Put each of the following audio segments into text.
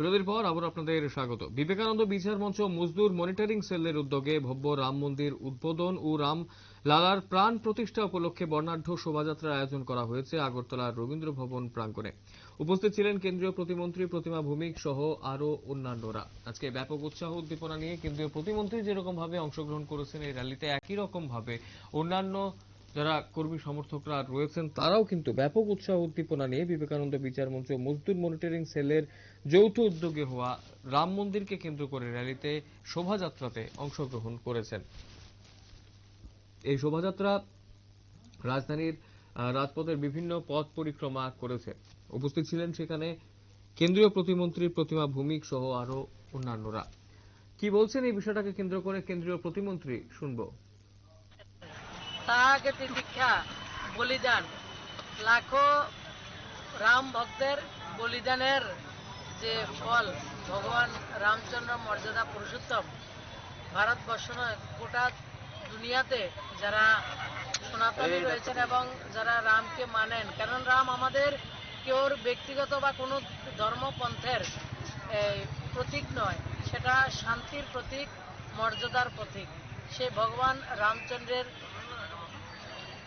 বিরতির পর আবার আপনাদের স্বাগত। বিবেকানন্দ বিচার মঞ্চ মজদুর মনিটরিং সেলের উদ্যোগে ভব্য রাম মন্দির উদ্বোধন ও রাম লালার প্রাণ প্রতিষ্ঠা উপলক্ষে বর্ণাঢ্য শোভাযাত্রার আয়োজন করা হয়েছে আগরতলার রবীন্দ্র ভবন প্রাঙ্গণে। উপস্থিত ছিলেন কেন্দ্রীয় প্রতিমন্ত্রী প্রতিমা ভৌমিক সহ আরও অন্যান্যরা। আজকে ব্যাপক উৎসাহ উদ্দীপনা নিয়ে কেন্দ্রীয় প্রতিমন্ত্রী যেরকম ভাবে অংশগ্রহণ করেছেন, এই র্যালিতে একই রকম ভাবে অন্যান্য যারা কর্মী সমর্থকরা রয়েছেন, তারাও কিন্তু ব্যাপক উৎসাহ উদ্দীপনা নিয়ে বিবেকানন্দ বিচার মঞ্চ মজদুর মনিটরিং সেলের যৌথ উদ্যোগে হওয়া রাম মন্দিরকে কেন্দ্র করে র্যালিতে শোভাযাত্রাতে অংশগ্রহণ করেছেন। এই শোভাযাত্রা রাজধানীর রাজপথের বিভিন্ন পথ পরিক্রমা করেছে। উপস্থিত ছিলেন সেখানে কেন্দ্রীয় প্রতিমন্ত্রী প্রতিমা ভৌমিক সহ আরও অন্যান্যরা। কি বলছেন এই বিষয়টাকে কেন্দ্র করে কেন্দ্রীয় প্রতিমন্ত্রী শুনব। তাহাকে তিতিক্ষা বলিদান। লাখো রাম ভক্তের বলিদানের যে ফল ভগবান রামচন্দ্র মর্যাদা পুরুষোত্তম। ভারতবর্ষ নয় গোটা দুনিয়াতে যারা সনাতনী রয়েছেন এবং যারা রামকে মানেন। কারণ রাম আমাদের কেউর ব্যক্তিগত বা কোনো ধর্মপন্থের প্রতীক নয়। সেটা শান্তির প্রতীক মর্যাদার প্রতীক। সেই ভগবান রামচন্দ্রের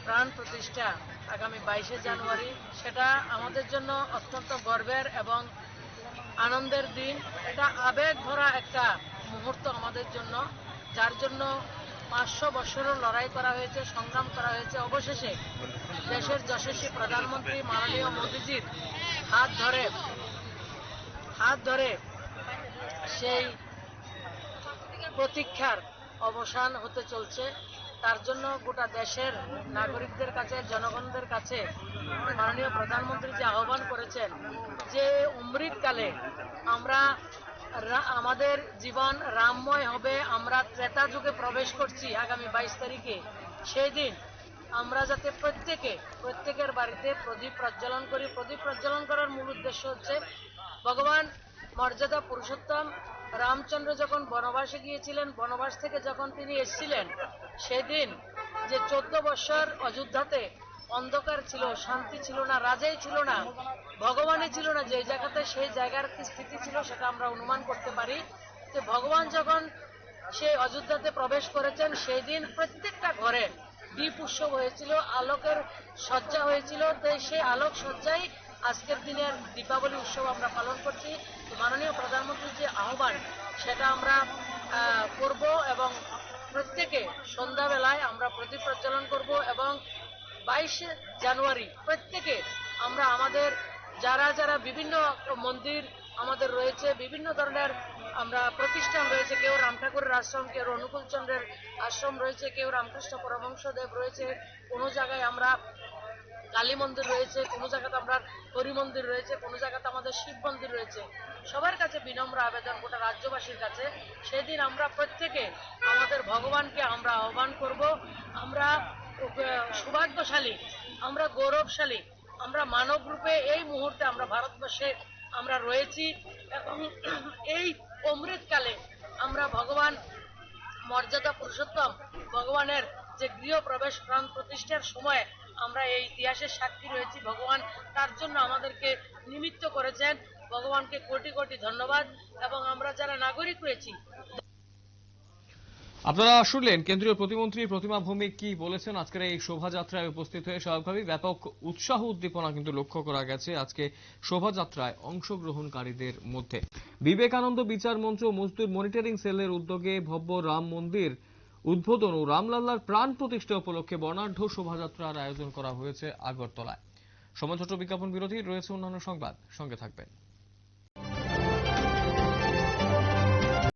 প্রাণ প্রতিষ্ঠা আগামী বাইশে জানুয়ারি, সেটা আমাদের জন্য অত্যন্ত গর্বের এবং আনন্দের দিন। এটা আবেগ ভরা একটা মুহূর্ত আমাদের জন্য, যার জন্য পাঁচশো বছরও লড়াই করা হয়েছে, সংগ্রাম করা হয়েছে। অবশেষে দেশের যশস্বী প্রধানমন্ত্রী মাননীয় মোদীজির হাত ধরে হাত ধরে সেই প্রতীক্ষার অবসান হতে চলছে। তার জন্য গোটা দেশের নাগরিকদের কাছে, জনগণদের কাছে মাননীয় প্রধানমন্ত্রী যে আহ্বান করেছেন যে অমৃতকালে আমরা আমাদের জীবন রামময় হবে, আমরা ত্রেতা যুগে প্রবেশ করছি আগামী বাইশ তারিখে সেই দিন আমরা যাতে প্রত্যেকে, প্রত্যেকের বাড়িতে প্রদীপ প্রজ্বলন করি। প্রদীপ প্রজ্বলন করার মূল উদ্দেশ্য হচ্ছে ভগবান মর্যাদা পুরুষোত্তম রামচন্দ্র যখন বনবাসে গিয়েছিলেন, বনবাস থেকে যখন তিনি এসেছিলেন, সেদিন যে চোদ্দ বছর অযোধ্যাতে অন্ধকার ছিল, শান্তি ছিল না, রাজাই ছিল না, ভগবানই ছিল না যে জায়গাতে সেই জায়গার কি স্থিতি ছিল সেটা আমরা অনুমান করতে পারি। যে ভগবান যখন সেই অযোধ্যাতে প্রবেশ করেছেন সেই দিন প্রত্যেকটা ঘরে দীপ উৎসব হয়েছিল, আলোকের সজ্জা হয়েছিল তো সেই আলোক সজ্জাই আজকের দিনের দীপাবলি উৎসব আমরা পালন করছি। মাননীয় প্রধানমন্ত্রীর যে আহ্বান, সেটা আমরা করব এবং প্রত্যেকে সন্ধ্যাবেলায় আমরা প্রদীপ প্রজ্বলন করব এবং বাইশে জানুয়ারি প্রত্যেকে আমরা আমাদের, যারা যারা বিভিন্ন মন্দির আমাদের রয়েছে, বিভিন্ন ধরনের আমরা প্রতিষ্ঠান রয়েছে, কেউ রাম ঠাকুরের আশ্রম, কেউ অনুকূল চন্দ্রের আশ্রম রয়েছে, কেউ রামকৃষ্ণ পরমহংস দেব রয়েছে, কোনো জায়গায় আমরা কালী মন্দির রয়েছে, কোনো জায়গাতে আমরা হরি মন্দির রয়েছে, কোনো জায়গাতে আমাদের শিব মন্দির রয়েছে। সবার কাছে বিনম্র আবেদন গোটা রাজ্যবাসীর কাছে। সেদিন আমরা প্রত্যেকে আমাদের ভগবানকে আমরা আহ্বান করব। আমরা সৌভাগ্যশালী, আমরা গৌরবশালী, আমরা মানব রূপে এই মুহূর্তে আমরা ভারতবর্ষে আমরা রয়েছি এবং এই অমৃতকালে আমরা ভগবান মর্যাদা পুরুষোত্তম, ভগবানের যে গৃহ প্রবেশ প্রাণ প্রতিষ্ঠার সময় আমরা এই ইতিহাসের সাক্ষী রয়েছি। ভগবান তার জন্য আমাদেরকে নিমিত্ত করেছেন। ভগবানকে কোটি কোটি ধন্যবাদ এবং আমরা যারা নাগরিক রয়েছি, আপনারা শুনলেন কেন্দ্রীয় প্রতিমন্ত্রী প্রতিমা ভৌমিক কি বলেছেন? আজকের এই শোভাযাত্রায় উপস্থিত হয়ে স্বাভাবিক ব্যাপক উৎসাহ উদ্দীপনা কিন্তু লক্ষ্য করা গেছে আজকে শোভাযাত্রায় অংশগ্রহণকারীদের মধ্যে। বিবেকানন্দ বিচার মঞ্চ মজদুর মনিটরিং সেলের উদ্যোগে ভব্য রাম মন্দির উদ্বোধন ও রামলাল্লার প্রাণ প্রতিষ্ঠা উপলক্ষে বর্ণাঢ্য শোভাযাত্রার আয়োজন করা হয়েছে আগরতলায়। সময় ছোট বিজ্ঞাপন বিরোধী রয়েছে অন্যান্য সংবাদ। সঙ্গে থাকবেন।